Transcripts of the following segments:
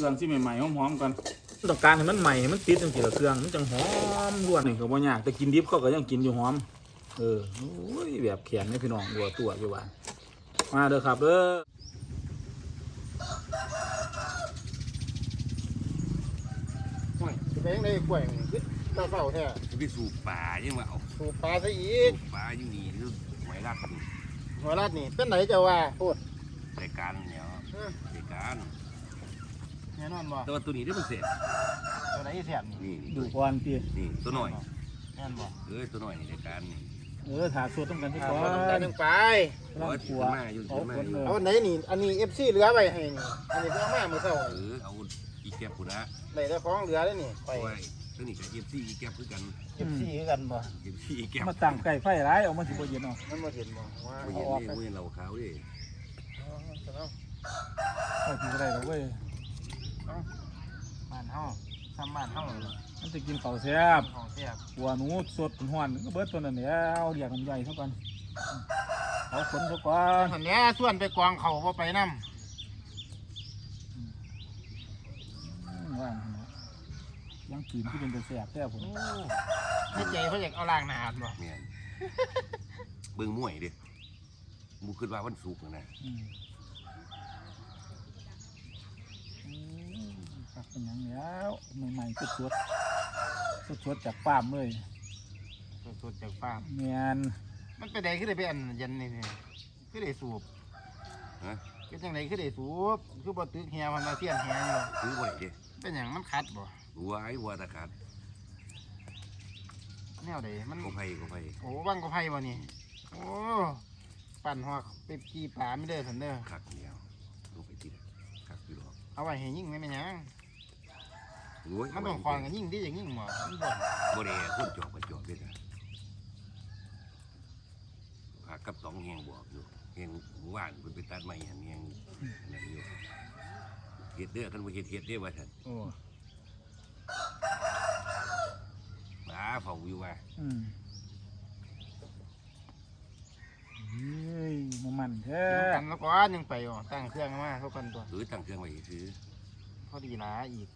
รื่องที่ใหม่ๆหอมๆกันต้องการให้มันใหม่ให้มันติดจังซี่ละเครื่องมันจังหอมล้วนนี่ก็บ่ยากแต่กินดิบเขาก็ยังกินอยู่หอม เออโอ้ยแบบแขนนี่พี่น้องบัวตัวอยู่ว่ามาเด้อครับเด้อห่วยสิไปยังได้กล้วยนี่คือเจ้าเฝ้าแท้จะไปสู่ป่ายังมาเอาสูบปลาซะอีกสู่ป่าอยู่นี่หรือหวยรัดนี่หัวลาดนี่เป็นไหนเจ้าว่าโคตรรายการเนี่ยเออรายการ แน่นอนบ่แต่ว่าตัวนี้ได้มันเสร็จตัวไหนเสียบนี่นี่นี่ดูก่อนพี่นี่ตัวหน่อยแน่นบ่เออตัวหน่อยนี่รายการนี่เออถาสวดต้องกันทุกเอาคนลงไปลงไปกำลังขัวอยู่เอาที่มาคนอยู่เลยเอาอันไหนนี่อันนี้ FC เหลือไว้ให้นี่อันนี้เพิ่งเอามาเมื่อเช้าเออเอาอีแก็บกูนะได้แต่ของเหลือแล้วนี่เพไปราะว่าตัวนี้กับเอฟซีอีแก็บคือกัน FC คือกันบ่เอฟซีอีแก็บมาตั้งไก่ไฟร้ายเอามาสิบ่เย็นเอามันบ่เห็นบ่ว่าไม่เอาเห็นออกนี่ไปไม่เห็นเราขาวดิเอาเอาไฟกินอะไรหรอกเว้ย บ้านเฮาซ้ำบ้านเฮามันจะกินข้าวแซ่บของแซ่บหัวหนูสดห้อนก็เบิดตัวนั้นเดี๋ยวเรียกน้ำใหญ่เท่ากันเอาขนเขาก่อนอันเนี้ยส่วนไปกองเขาบ่ไปนำอืมว่างนะยังกินที่เป็นตัวแซ่บแท้ผมโอ้ให้ใจเพิ่นอยากเอาล้างหน้าอาบบ่เมียนเบิ่งมวยดิมูคิดว่าวันศุกร์นะอืมอืม ครับเป็นหยังแล้วใหม่ๆสดๆสดๆจากฟาร์มเลยสดๆจากฟาร์มเมียนมันไปได้คือได้ไปอันเย็นนี่นี่คือได้สูบฮะเป็นจังไดคือได้สูบคือบ่ตึกแฮมันมาเสียนแฮอยู่ถือไว้ดิเป็นหยังมันคัดบ่หัวไอ้หัวตะขาดแนวใดมันก็ไฟก็ไฟโอ้บังก็ไผบ่นี่โอ้ปั่นหัวไปกี่ปลาไม่ได้สันเด้อขักเดียวลงไปติดขักอยู่หรอกเอาไว้ให้ยิงไว้แม่นหยัง โอ้ยมันต้องคอนกันยิงดิอย่างยิงบ่มันบ่บ่ได้คนจอบก็จอบด้วยนะพากับสองแหงบอกอยู่เห็นหมู่บ้านเพิ่นไปตัดไม้หันแหงนั่นอยู่เฮ็ดเด้อกันบ่เฮ็ดเฮ็ดเด้อว่าซั่นโอ้หาเฝ้าอยู่ว่าอืมเฮ้ยมันมันแท้กันแล้วก่อนยังไปอ๋อตั้งเครื่องมาเท่ากันตัวหรือตั้งเครื่องไว้ซื้อพอดีหลาอีก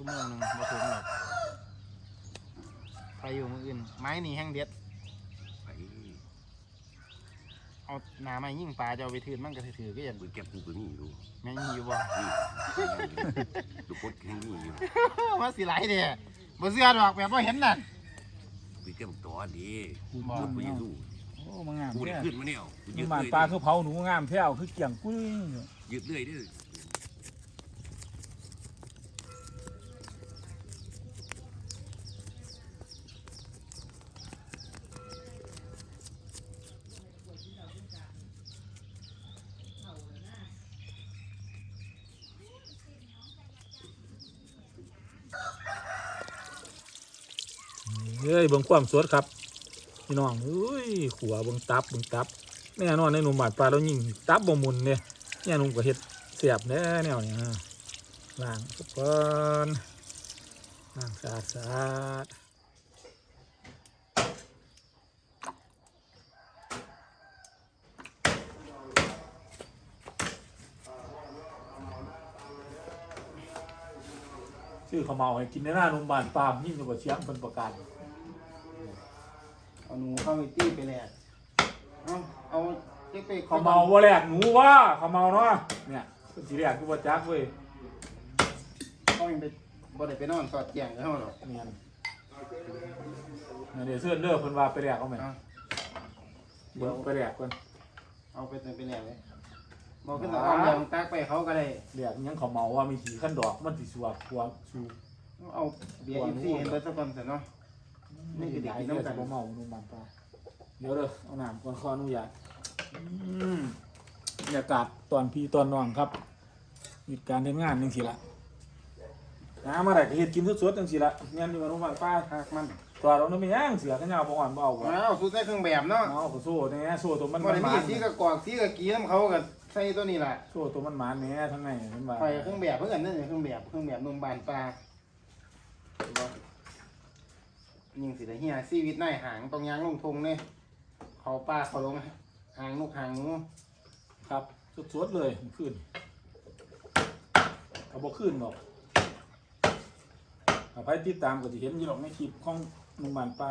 ชั่วโมงหนึงบ่ถึงหรอกไปอยู่มื้ออื่น ไม้นี่แห้งเด็ด ไปเอาหน้าไม้ยิงปลาจะเอาไปถือมันก็ถือๆก็ยันเบิ่งแก็บกูก็มีอยู่แม่งมีอยู่บ่ นี่ลูกกดแห่งนี้อยู่ว่าสิไหลเด้บ่เชื่อดอกแบบบ่เห็นนั่นไปเก็บตัวดีคุณบ่คุณบ่เนาะรู้โอ้มันงามกูได้แท้ขึ้นมาแนวกูยึมันดบานเลยปลาคือเผาหนูงามแท้วคือเกี่ยงกุ้ยอยู่ยึดเลยเด้อ เฮ้ยเบิ่งความสดครับพี่น้องเฮ้ยขัวเบิ่งตับเบิ่งตับแน่นอนในหนุ่มบาดปลาแล้วยิ่งตับบ่มุนเนี่ยเนี่ยหนุ่มก็เฮ็ดเสียบแน่แนวนี้ฮะล้างสักก่อนล้างสะอาดสะอาดชื่อขาวเมาให้กินในหน้าหนุ่มบาดปลายิ่งกว่าเชียงเป็นประกาศ เอาหนูเข้าไปตี้ไปแลกเอาเอาเจ๊ไปเขาเมาว่าแหลกหนูว่าเขาเมาเนาะเนี่ยเป็นสีแรกกูว่าจักเว้ยเขายังไปบ่ได้ไปนอนสอดแจงกับเฮาหรอกเนียนเดี๋ยวเสื้อเลือกเพิ่นว่าไปแหลกเอาไหมเอาเบิ่งไปแหลกก่อนเอาไปไปแลกเลยบ่ขึ้นเอาเรื่องตักไปเขาก็ได้แหลกยังเขาเมาว่ามีขี่ขั้นดอกมันสิสวบหัวสูเอาเบียร์อีซี่ให้เบิดสักคนซะเนาะ นี่คือเด็กกินน้ำกันบ่เมานุ่มบานปลาเดี๋ยวเด้อเอาน้ำก่อนขออนุญาตอืมบรรยากาศตอนพี่ตอนน้องครับมีการเฮ็ดงานจังซี่ล่ะน้ำมาได้ก็เฮ็ดกินสดๆจังซี่ล่ะแม่นอยู่ว่านุ่มบานปลาหากมันตัวเรานี่ไม่ย่างเสือขยาวบ่อ่อนบ่เอาบ่เอาสุดในเครื่องแบบเนาะเอาก็โซ่แหน่โซ่ตัวมันบ่ได้หมีมานสีกะกอกสีกะกีน้ำเขาก็ใส่ตัวนี้ล่ะโซ่ตัวมันหมานแหน่ทั้งในมันว่าไปเครื่องแบบเพื่อนนั่นเครื่องแบบเครื่องแบบนมบานปลาเห็นบ่ ยิงสิได้เฮียชีวิตนายหางตรงยางลงทงเนี่ยเขาปลาเขาลงหางนกหางหนูครับสดๆเลยขึ้นเอาบ่ขึ้นหรอกถ้าไปติดตามก็จะเห็นอยู่หรอกในคลิปของหนุ่มบ้านป่า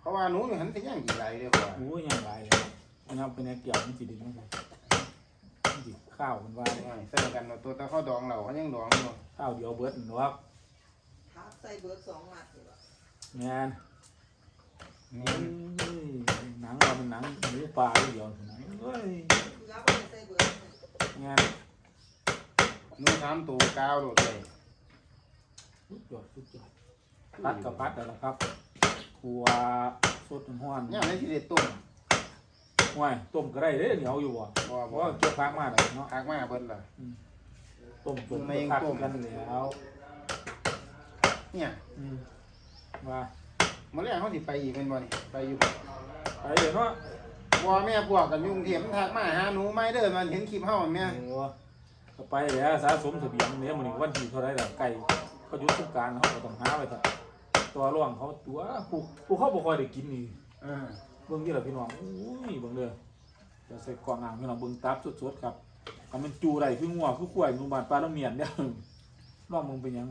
เพราะว่าหนูนี่หันไปย่างกี่ไรเลยกว่าโอ้ยยังไรเลยอันนั้นเป็นแนวเกี่ยวมันสิดึงมันมันสิข้าวมันว่าโอ้ยใส่กันเอาตัวตะเข้าดองเราเขายังดองอยู่ข้าวเดียวเบิดหนูครับทับใส่เบิร์ดสองมัดอยู่อะ แม่นนี่เอ้ยหนังเราเป็นหนังหมูปลาเดียวหนังเอ้ยคือรับไปใส่เบิร์ดแม่นหนูทำตัวกาวโดดเลยสุดยอดสุดยอดพัดกับพัดแล้วล่ะครับครัวสดห้อนย่างในที่เด็ดต้มห้วยต้มก็ได้เด้เหนียวอยู่บ่บ่เพบ่ราะว่าเก็บพักมาแล้วเนาะคักมาเบิ่นล่ะต้มต้มไม่ยังพักต้มกันแล้ว เนี่ยอืม ว่ามื้อแรกเขาสิไปอีกเป็นบ่นี่ไปอยู่บ่ไปเดี๋ยวเนาะบ่แม่พวกกันยุ่งเทียมนทักมาหาหนูไม่เด้อมันเห็นคลิปเฮาแม่โอ้ก็ไปเดี๋ยวสะสมเสบียงเนี่ยมันวันที่เท่าไรแล้วไก่เขาหยุดสงกรารเขาก็ต้องหาไว้เถอะตัวร่วงเขาตัวผู้ผู้เขาบ่ค่อยได้กินนี่เออเบิ่งที่ละพี่น้องอุ้ยเบิ่งเด้อจะใส่กล่องอ่างพี่น้องเบิ่งตับสดๆครับถ้ามันจูได้คืองัวคือควายหมู่บ้านปลาละเมียนเด้อลองมึงเป็นหยัง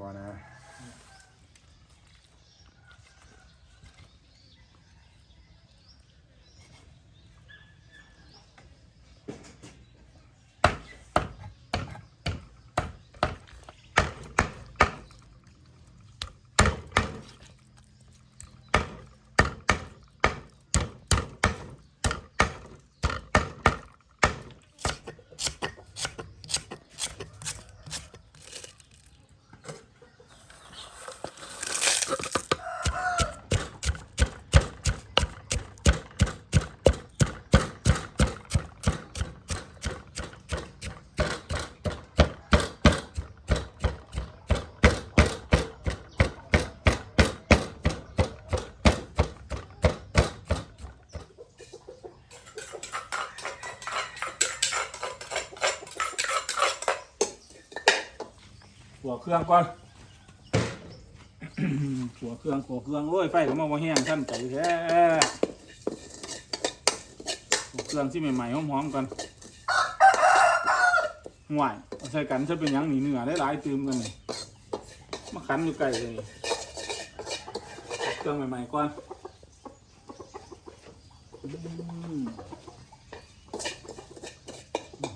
บ่นะ เครื่องก่อนหัวเครื่องหัวเครื่องโอ้ยไฟก็มาบ่แห้งท่านใจแท้เครื่องที่ใหม่ๆหอมๆกันห่วยเอาใส่กันจะเป็นยังหนีเหนือได้หลายตืมกันมาขันอยู่ไกลเลยเครื่องใหม่ๆก่อน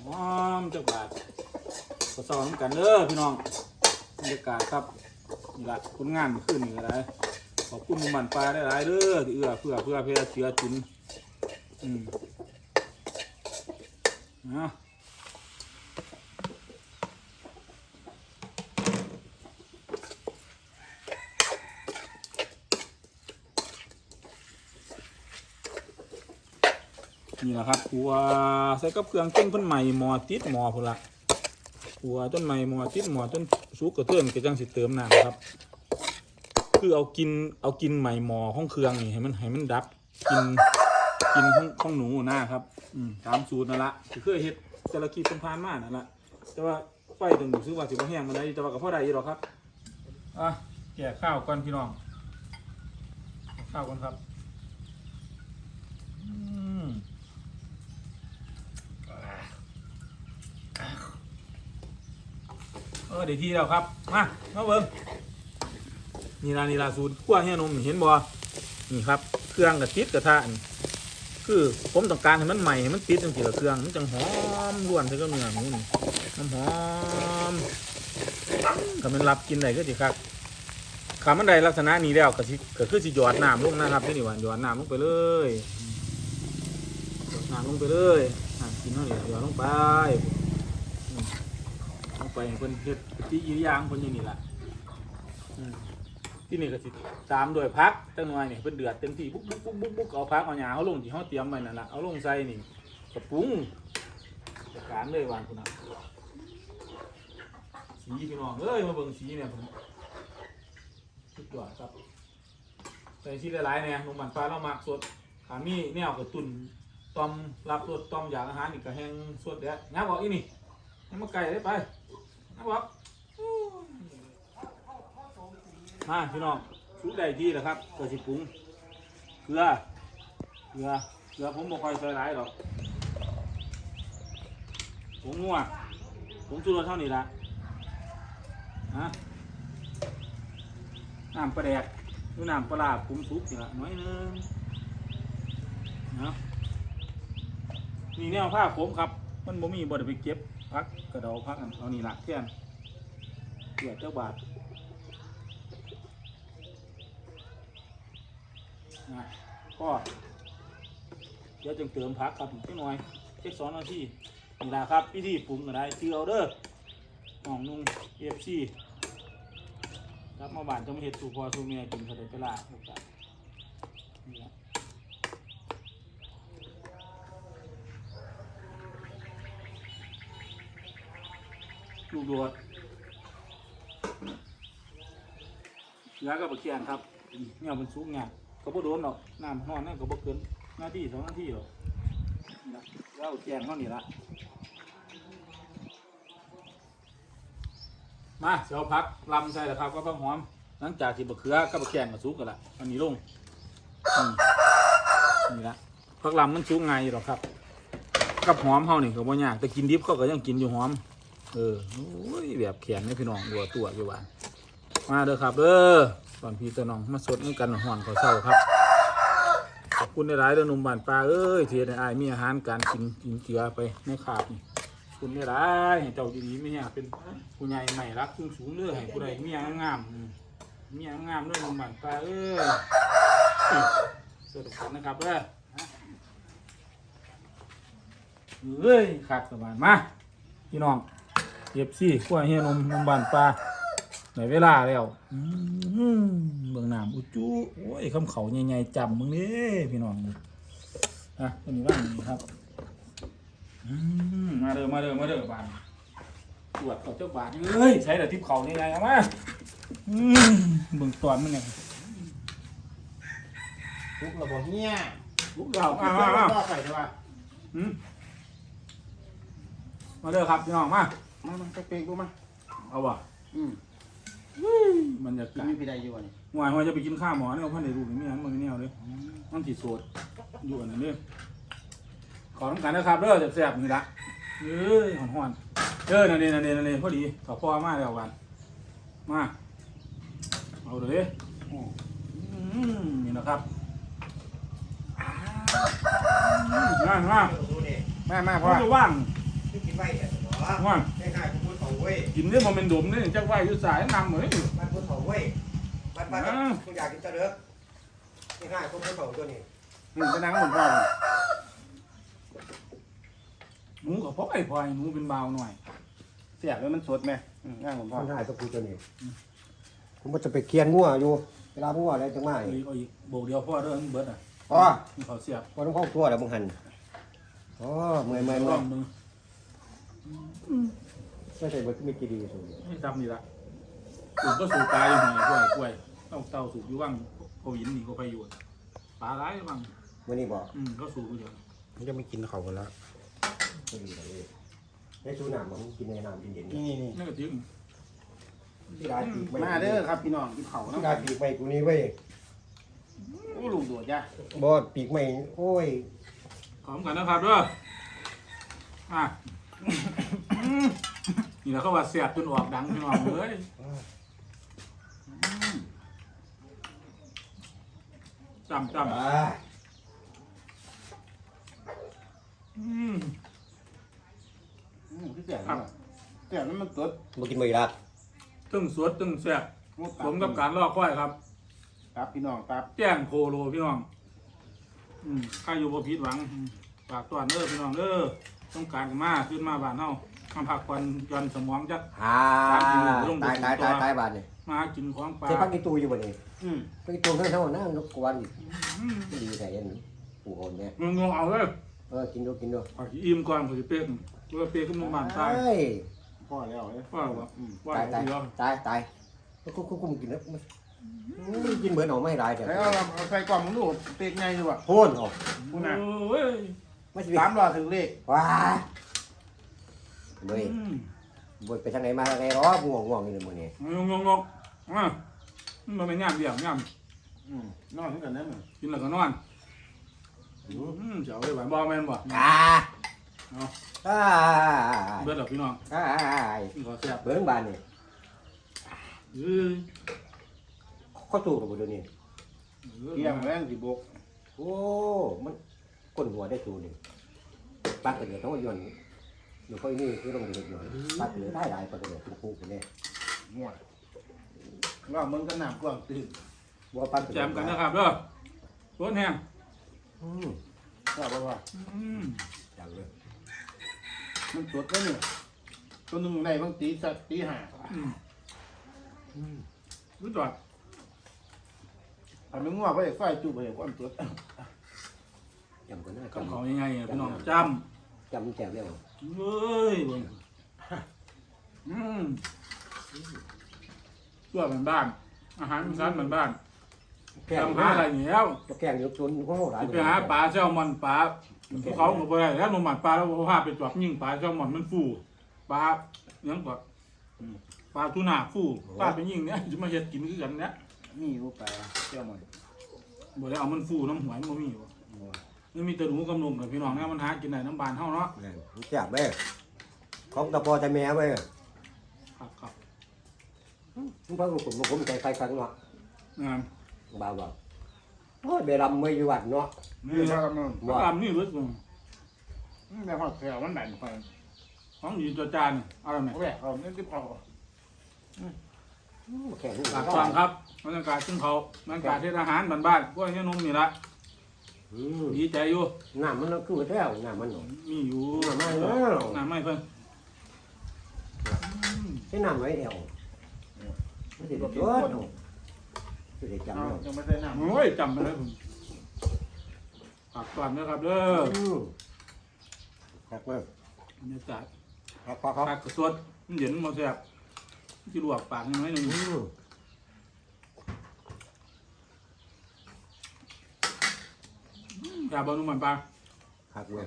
หอมจักบาทก็ซ้อมกันเด้อพี่น้อง บรรยากาศครับนี่ละผลงานเมื่อคืนนี่ก็ได้ขอบคุณหมู่บ้านปลาได้หลายเด้อที่เอื้อเพื่อเพื่อเพื่อเชื้อจุนอืมนะนี่แหละครับหัวใส่กับเครื่องเต้งเพิ่นใหม่หมอติดหมอพุ่นละ หัวต้นไม้หมอติดหมอต้นสุกกระเทือนก็จังสิเติมน้ำครับ คือเอากินเอากินใหม่หมอของเครื่องนี่ให้มันให้มันดับกินกินของของหนูหนะครับอืมตามสูตรนั่นละที่เคยเฮ็ดแต่ละคลิปเป็นพานมานั่นละแต่ว่าไฟตรงนี้ซื้อว่าสิบแห้งมันได้แต่ว่าก็พอได้อยู่หรอครับอะแก่ข้าวก่อนพี่น้องข้าวก่อนครับ เออเดี๋ยวทีแล้วครับ มามาเบิ้งนี่ละนี่ละสูตรขั้วเฮียนมเห็นบ่นี่ครับ เครื่องกับติดกระทะนี่คือผมต้องการให้มันใหม่ให้มันติดจังกี่ละเครื่องมันจังหอมล้วนใส่กับเนื้อหมูนี่น้ำหอมถ้ามันรับกินได้ก็สิครับขามันได้ลักษณะนี้แล้วก็สิก็คือสิหยอดน้ำลงนะครับที่นี่หวานหยอดน้ำลงไปเลยหยอดน้ำลงไปเลยอะกินเท่านี้หยอดลงไป ลงไปให้เพิ่นเฮ็ดที่อีหย่างเพิ่นอย่างนี้ล่ะอืมที่นี่ก็สิตามด้วยพักจังหน่อยนี่เพิ่นเดือดเต็มที่ปุ๊บปุ๊บปุ๊บปุ๊บปุ๊บเอาพักเอาหญ้าเอาลงที่เฮาเตรียมไว้นั่นล่ะเอาลงใส่นี่กระปรุงจัดการเลยวางพุ่นน่ะสีพี่น้องเอ้ยมาเบิ่งสีเนี่ยผมสุดยอดครับใส่สีหลายๆแน่นมมันปลาเรามักสดถ้ามีแนวกระตุนต้อมรับสดต้อมอยากอาหารนี่ก็แหงสดเด้องับออกอีนี่ให้มาไก่ได้ไป ครับมาพี่น้องชุดใดที่นะครับเก็สิบปรุงเกลือเกลือเกลือผมบ่ค่อยใส่หลายหรอกผงนัวผงชูรสเท่านี้ละฮะน้ำปลาแดกหรือน้ำปลาร้าปรุงสุกนี่ละน้อยนึงเนาะนี่แนวผ้าผมครับ มันบ่มีบ่ได้ไปเก็บ พักกระเดาพักอันเอานี่ละเที่ยนเกียเจ้าบาทนะก็เดี๋ยวจึงเติมพักครับอีกจักหน่อยเจ็ดสองนาทีนี่ละครับพิธีปรุงก็ได้ซื้อเอาเด้อห้องนุ่งเอฟซีรับมาบ้านจะมาเห็ดสู่พอสู่เมียกินเขาได้ไปละโอกาสนี่ละ ลูกโดดยากับบักเคียนครับเนี่ยมันสูงไงก็บ่โดนหรอกน้ำนอนนั่นก็บ่เกินหน้าที่สองหน้าที่หรอกนี่ละยากเคียนเท่านี้ละมาเสียวพักลำใส่ละครับก็พักหอมหลังจากที่บักเขือกับบักเคียนก็สุกกันละอันนี้ลงอืมนี่ละพักลำมันสูงไงหรอกครับ กับหอมเฮานี่ก็บ่ยากแต่กินดิบเขาก็ยังกินอยู่หอม เออโอ้ยแบบแขนนี่พี่น้องบัวตัวอยู่บ้านมาเด้อครับเด้อตอนพี่ตัวน้องมาสดน้ำกันห่อนขอเศร้าครับขอบคุณในร้ายเด้อหนุ่มบ้านปลาเอ้ยเทียนไอ้มีอาหารการกินกินเกลือไปในขาบนี่ขอบคุณในร้ายๆให้เจ้าดีๆไม่เนี่ยเป็นผู้ใหญ่ใหม่รักสูงสูงๆเด้อให้ผู้ใดเมียงามมเมียงามๆเด้อหนุ่มบ้านปลาเอ้ยสวัสดีครับนะครับเด้อเอ้ยขาดสบายมาพี่น้อง เก็บซี่ขั้วเฮียนมนมบานปลาในเวลาแล้วอืมเบื้องน้ำอุจุโอ้ยคำเขาใหญ่ๆจำมึงนี่พี่น้องนี่อะอันนี้ว่างนี่ครับอืมมาเด้อมาเด้อมาเด้อบานตรวจเขาเจ้าบานเอ้ยใช้แต่ทิพเขานี่ไงเอามาอืมเบื้องตอนมันไงทุกระบบเฮียลุกเราเอามาเอามาเอามาใส่ใช่ป่ะอืมมาเด้อครับพี่น้องมา มามาเป๊กๆดูมาเอาบ่อืมมันจะกินกามีพี่ใดอยู่วะนี่หวายว่าจะไปกินข้าวหมอเนี่ยเอาพันในรูปนี่มันมันแนวเลยมันสีโสดอยู่อันนั้นเด้อขอน้ำกันนะครับเด้อแซ่บๆนี่ละเอ้ยหอนๆเด้อนั่นนี่นั่นนี่นั่นนี่พอดีขอพ่อมาแล้วกันมาเอาเลยอืมนี่นะครับง่ายมากดูนี่มามาเพพ่อราะว่าง ที่กินไว้เนี่ยเหรอ ว่างไม่ง่ายคุณพูดเขาเว้ยกินเนี่ยมันเป็นดมเนี่ยจักไหวอยู่สายนำเลยมันพูดเขาเว้ยมันมันอ่าคุณอยากกินตะเลิกไม่ง่ายคุณพูดเขาตัวนี้นี่ไปนั่งหมุนพ่อเลยหนูกับพ่อไอ้พ่อหนูเป็นเบาหน่อยเสียบแล้วมันสดไหมอืมนั่งหมุนพ่อมันง่ายตัวกูตัวนี้ผมมันจะไปเคียนงัวอยู่เวลางัวอะไรจังไม่เอาอีกเอาอีกโบกเดียวพ่อเด้อเบิดอะอ๋อมีเขาเสียบพอต้องเข้าตัวแล้วมึงหันอ๋อเมื่อยเมื่อยลเมื่ออยงมึง ไม่ใช่เบิร์ดไม่กี่ดีสุดให้ทำนี่ละสูบก็สูบปลาอยู่หน่อยกล้วยกล้วยเต้าเต้าสูบอยู่ว่างโควิดนี่ก็ไปอยู่ปลาร้ายบ้างเมื่อนี้บอกอืมก็สูบอยู่เดียวมันจะไม่กินเขากันแล้วไม่ดีเลยในตู้น้ำมันกินในน้ำเย็นๆนี่นี่นี่นั่นก็ทิ้งที่ร้านปีกไม่มาเด้อครับพี่น้องกินเขาที่นะร้านปีกไม่กูนี่เว้ยโอ้ลุงโดดจ้ะบอดปีกไม่โอ้ย ขอมกันนะครับเด้ออะ นี่แหละเขาว่าเสียบจนออกดังพี่น้องเลย จำจำอ่าอืมอืมที่เสียบนี่ว่ะเสียบแล้วมันสดมากินไม่ละตึงสวดตึงแซ่บสมกับการรอคอยครับ ครับพี่น้องครับแจ้งโคโลพี่น้อง อืมใครอยู่บ่ผิดหวังอืมฝากต้อนเด้อพี่น้องเด้อต้องการกันมาขึ้นมาบ้านเฮา มาพักผ่อนหย่อนสมองจักอ่าตายตายตายตายบาทเนี่ยมาหากินของปลาเจ้าพักกีตูอยู่บ่นี่อืมพักกีตูเท่าเท่านั่งนกกวนอีกอืมดีแต่ยันปู่คนเนี่ยงงๆเอาเลยเออกินดูกินดูขอสิอิ่มก่อนขอสิเป๊กเพื่อเป๊กขึ้นมาบ้านตายเอ้ยพ่อแล้วเอ้ยว่าว่าอืมว่าตายตายเดียวตายตายแล้วกูกูกูกินแล้วกินเบิร์นออกไม่ได้แต่แล้วเอาเอาใส่กล่องมึงดูเป๊กไงดีวะโพ่นออกพูดนะโอ้ยไม่ใช่สามรอถึงเลขว้า เว้ยอืมบดไปทางไหนมาทางไหนหรอง่วงง่วงนี่มื้อนี้งงงๆอะมันเป็นย่ามเดี่ยมย่ามอืมนอนที่กันนั่นน่ะกินแล้วก็นอนอืมเจ้าไอ้หวานบ่แม่นบ่อ่าเอาอ่าเบิดดอกพี่น้องอ่ากินขอแซ่บเบิร์นบานนี่เออข้อสู้กับตัวนี้เที่ยงแรงสิบกโอ้ มันก้นหัวได้ตัวนี่ปักกระเดือดต้องย้อน หนูค่อยนี่คือต้องเดือดหน่อยปักกระเดือดได้หลายปักกระเดือดเป็นคู่กันเนี่ยง่วงว่ามึงก็หนามกว้างตื่นบัวปักกระแจเดือดมกันนะครับเด้อรถแห้งอืมว่าบ่ว่าอืมจังเลยมันสดแล้วเนี่ยตัวหนึ่งได้บางตีสักตีห้าอืมอืมรู้จอดทำให้ง่วงก็ได้ไฟจุบไปความสดจำกันได้กับจำเขายังไงอะพี่น้องจจำแจวเร็วำ เว้ยเบิ่งอืมตัวเหมือนบ้าน อาหารอีสานเหมือนบ้านแกงจำหาอะไรเหนียวจะแกงอยู่ตัวโอ้หลายสิไปหาปลาแซลมอนปลาภูเขาก็บ่ได้แล้วหนมหมัดปลาแล้วบ่พาไปจอบยิงปลาแซลมอนมันฟูปลาเลี้ยงก่อนปลาทูน่าฟูปลาไปยิงเนี่ยจะมาเฮ็ดกินคือกันเนี่ยนี่รูปลาเที่ยวมันบ่ได้เอามันฟูน้ำหวยมันบ่มีบ่ มันมีแต่หนูกับนมกับพี่น้องเนี่ยมันหากินได้น้ำบานเฮาเนาะแซ่บเว้ยของตะปอแต่แม่เว้ยครับครับผมพักผมผมใจไฟครั้งเนาะงามบ่าวบอกโอ้ยเบลำไม่อยู่วัดเนาะนี่ครับมันบ่ตามนี่เบิดบ่แต่หอดแถวมันแบ่งไปของยืนตัวจานนี่เอาแล้วแม่เอาแหวกเอาเน้นที่พอแข่งลูกฝากฟังครับบรรยากาศซึ่งเขาบรรยากาศเทศอาหารบ้านๆพวกนี้นมนี่ละ อืมดีใจอยู่น้ำมันคือแท้วน้ำมันหน่อยมีอยู่น้ำมันแล้วน้ำไม่เพิ่นใช้น้ำไว้เอวไม่ใช่ตัวเนาะไม่ได้จำเอาเนาะยังไม่ได้น้ำโอ้ยจำไปเลยผมฝากก่อนนะครับเด้ออืมครับเว้ยบรรยากาศครับครับครับปากกระสวดมันเย็นมาแซ่บที่ลวกปากนิดหน่อยหนึงอืม อย่าบอนุ่มมันปลาครับเว้ย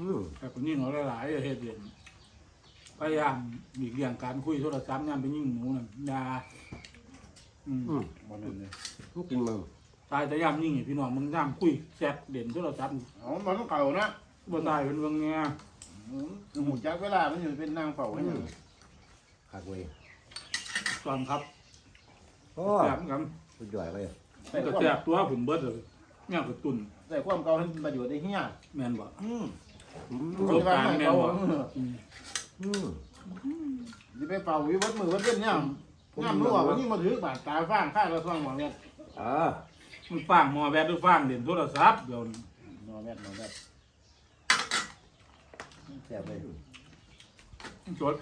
อืมแต่คนนี้หนูหลายๆเฮ็ดเด่นพยายามหลีกเลี่ยงการคุยโทรศัพท์ยามไปยิ่งหนูน่ะอยาอืมอืมมันนั่นเลยลูกกินมึงตายแต่ยามยิ่งให้พี่น้องมึงยามคุยแซ่บเด่นโทรศัพท์เอมันต้องเก่านะบ่ตายเป็นเรื่องเนี้ยอืมหูจักเวลามันอยู่เป็นนางเฝ้าให้ยังครับเว้ยตอนครับโอ้แซ่บกันสุดยอดเว้ยใส่ก็แซ่บตัวผมเบิดเลย เนี่ยกระตุนใส่ความเก่าให้ประโยชน์ได้เฮียแม่นบ่อืมอืมประสบการณ์แม่นบ่อืมอืมจะไปเฝ้าวิวัฒมือวัดเป็นย่ำย่ำรั่ววันนี้มาถือบาดตาฟ้างข้าเราซ่องหมอเม็ดอ่ามันฟางหมอแบดหรือฟางเด่นโทรศัพท์เดี๋ยวนี้หมอเม็ดหมอเม็ดแซ่บเว้ยจด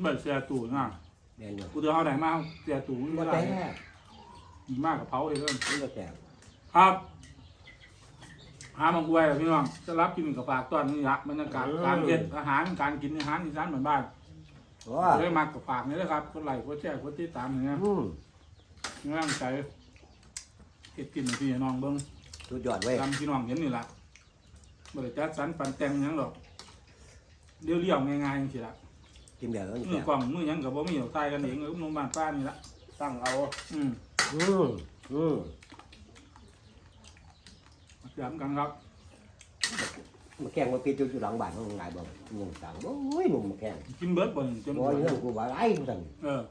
ไม่แช่ตู้นะแม่นอยู่กูเดือเอาไหนมาแช่ตู้มันบ่ไม่แต่ได้มีมากกับเผาเองเด้อมันก็แซ่บครับ หามังกรวยเหรอพี่น้องจะรับกินกับฝากต้อนนี่ละบรรยากาศการเฮ็ดอาหารการกินอาหารอีสานเหมือนบ้านว้าได้มากับฝากนี่นะครับคนไลค์คนแชร์คนติดตามอย่างเงี้ยอืมงานใจเฮ็ดกินให้พี่ให้น้องเบิ่งสุดยอดเว้ยตามพี่น้องเห็นนี่ล่ะบ่ได้จัดสรรปันแต่งหยังหรอกเรียวๆง่ายๆจังซี่ล่ะกินแบบนั้นมืแซ่อบกล่องมือหยังก็บ่มีหรอกทายกันเองเออนุ่มบ้านป้านี่ล่ะตั้งเอา อืมอืมอืม ย้ำกันครับมาแข่งมาปิดอยู่หลังบ้านของงายบ่งงต่างโอ้ยหนุ่มมาแข่งกินเบิดบ่นี่จนบ่เรื่องกูว่าไรสั่นเออ